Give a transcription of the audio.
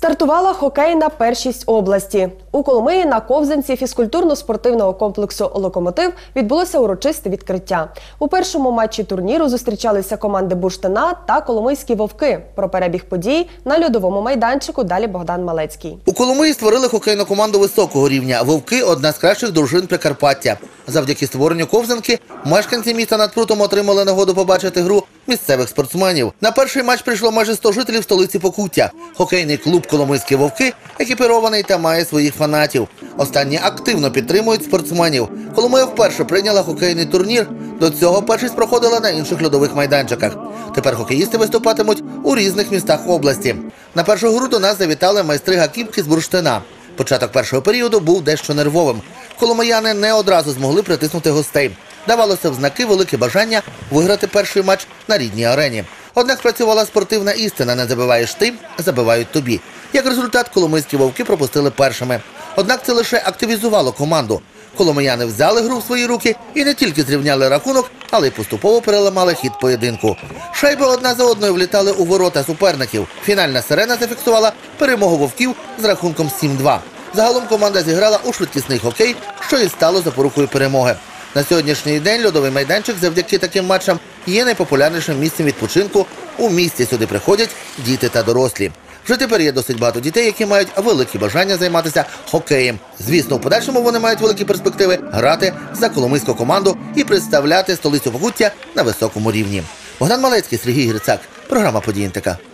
Стартувала хокейна першість області. У Коломиї на ковзанці фізкультурно-спортивного комплексу Локомотив відбулося урочисте відкриття. У першому матчі турніру зустрічалися команди Бурштина та Коломийські вовки. Про перебіг подій на льодовому майданчику далі Богдан Малецький. У Коломиї створили хокейну команду високого рівня. Вовки одна з кращих дружин Прикарпаття. Завдяки створенню ковзанки мешканці міста над прутом отримали нагоду побачити гру місцевих спортсменів. На перший матч прийшло майже 100 жителів столиці Покуття. Хокейний клуб Коломийські вовки екіпірований та має своїх фанатів. Останні активно підтримують спортсменів. Коломия вперше прийняла хокейний турнір. До цього першість проходила на інших льодових майданчиках. Тепер хокеїсти виступатимуть у різних містах області. На першу гру до нас завітали майстри гаківки з бурштина. Початок першого періоду був дещо нервовим. Коломияни не одразу змогли притиснути гостей. Давалося в знаки велике бажання виграти перший матч на рідній арені. Однак спрацювала спортивна істина: не забиваєш ти, забивають тобі. Як результат, коломийські вовки пропустили першими. Однак це лише активізувало команду. Коломияни взяли гру в свої руки і не тільки зрівняли рахунок, але й поступово переламали хід поєдинку. Шайби одна за одною влітали у ворота суперників. Фінальна сирена зафіксувала перемогу вовків з рахунком 7-2. Загалом команда зіграла у швидкісний хокей, що і стало запорукою перемоги. На сьогоднішній день льодовий майданчик завдяки таким матчам є найпопулярнішим місцем відпочинку. У місті сюди приходять діти та дорослі. Вже тепер є досить багато дітей, які мають великі бажання займатися хокеєм. Звісно, в подальшому вони мають великі перспективи грати за коломийську команду і представляти столицю Покуття на високому рівні. Богдан Малецький, Сергій Грицак, програма «Події НТК».